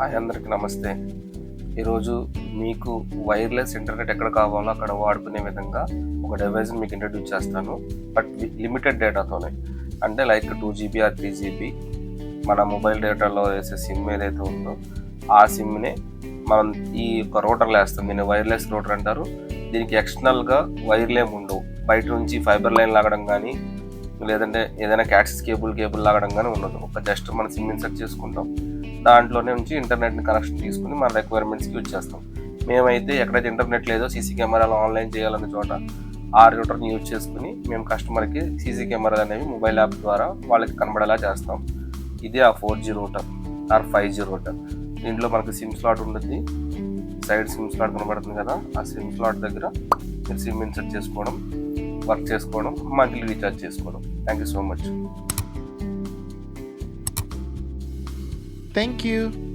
Hi అందరికీ నమస్తే. ఈరోజు మీకు వైర్లెస్ ఇంటర్నెట్ ఎక్కడ కావాలో అక్కడ వాడుకునే విధంగా ఒక డివైస్ని మీకు ఇంట్రడ్యూస్ చేస్తాను. బట్ లిమిటెడ్ డేటాతోనే అంటే like two GB or three GB మన మొబైల్ డేటాలో వేసే సిమ్ ఏదైతే ఉందో ఆ సిమ్నే మనం ఈ యొక్క రోటర్లో వేస్తాం. దీన్ని వైర్లెస్ రోటర్ అంటారు. దీనికి ఎక్స్టర్నల్గా వైర్లేం ఉండవు. బయట నుంచి ఫైబర్ లైన్ లాగడం కానీ లేదంటే ఏదైనా క్యాట్సిస్ కేబుల్ కేబుల్ లాగడం కానీ ఉండదు. ఒక జస్ట్ మన సిమ్ ఇన్సర్ట్ చేసుకుంటాం. దాంట్లోనే నుంచి ఇంటర్నెట్ని కనెక్షన్ తీసుకుని మన రిక్వైర్మెంట్స్కి యూజ్ చేస్తాం. మేమైతే ఎక్కడైతే ఇంటర్నెట్ లేదో సీసీ కెమెరాలు ఆన్లైన్ చేయాలన్న చోట ఆ రూటర్ని యూజ్ చేసుకుని మేము కస్టమర్కి సీసీ కెమెరాలు అనేవి మొబైల్ యాప్ ద్వారా వాళ్ళకి కనబడేలా చేస్తాం. ఇది ఆ four G router or five G router దీంట్లో మనకి సిమ్ స్లాట్ ఉంటుంది. సైడ్ సిమ్ స్లాట్ కనబడుతుంది కదా ఆ సిమ్ స్లాట్ దగ్గర మీరు సిమ్ ఇన్సర్ట్ చేసుకోవడం వర్క్ చేసుకోవడం మంత్లీ రీఛార్జ్ చేసుకోవడం. Thank you so much Thank you.